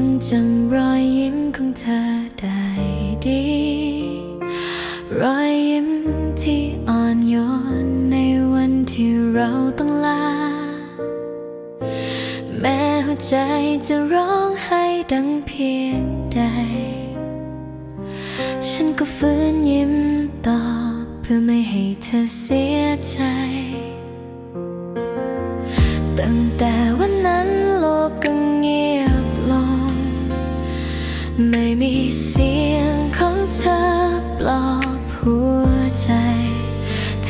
ังจำรอยยิ้มของเธอได้ดี รอยยิ้มที่อ่อนโยนในวันที่เราต้องลา แม้หัวใจจะร้องไห้ดังเพียงใด ฉันก็ฝืนยิ้มต่อเพื่อไม่ให้เธอเสียใจ ตั้งแต่วัน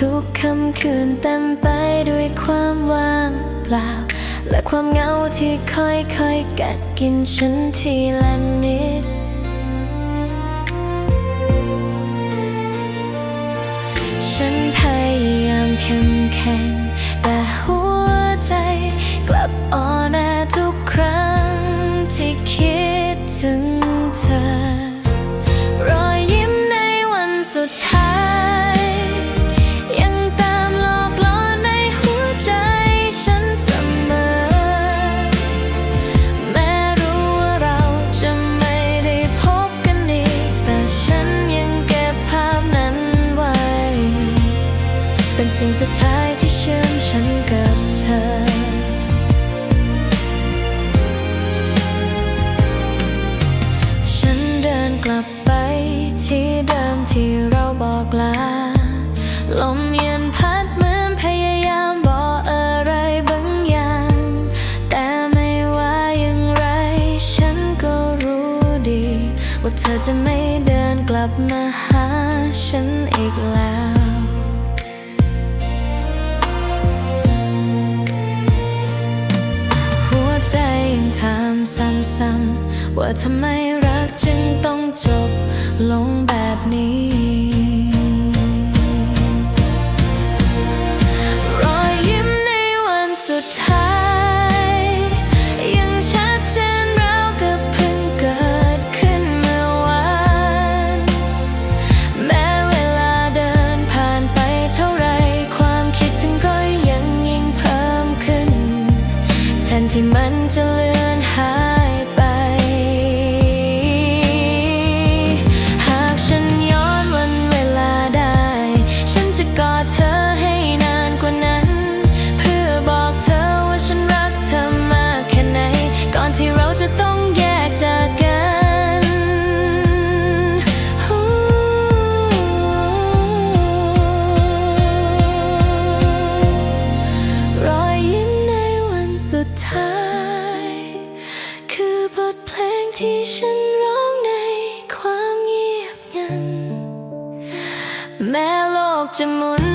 ทุกคำคืนเต็มไปด้วยความว่างเปล่า และความเหงาที่ค่อยๆกัดกินฉันทีละนิด ฉันพยายามเข้มแข็ง แต่หัวใจกลับอ่อนแอทุกครั้งที่คิดถึงเธอ รอยยิ้มในวันสุดท้าย สิ่งสุดท้ายที่เชื่อมฉันกับเธอฉันเดินกลับไปที่เดิมที่เราบอกลา ลมเย็นพัดเหมือนพยายามบอกอะไรบางอย่าง แต่ไม่ว่าอย่างไร ฉันก็รู้ดี ว่าเธอจะไม่เดินกลับมาหาฉันอีกแล้ว ใจยังถามซ้ำๆว่าทำไมรักจึงต้องจบลงแบบนี้ ที่มันจะเลือนหาย ที่ฉันร้องในความเงียบงัน แม้โลกจะหมุน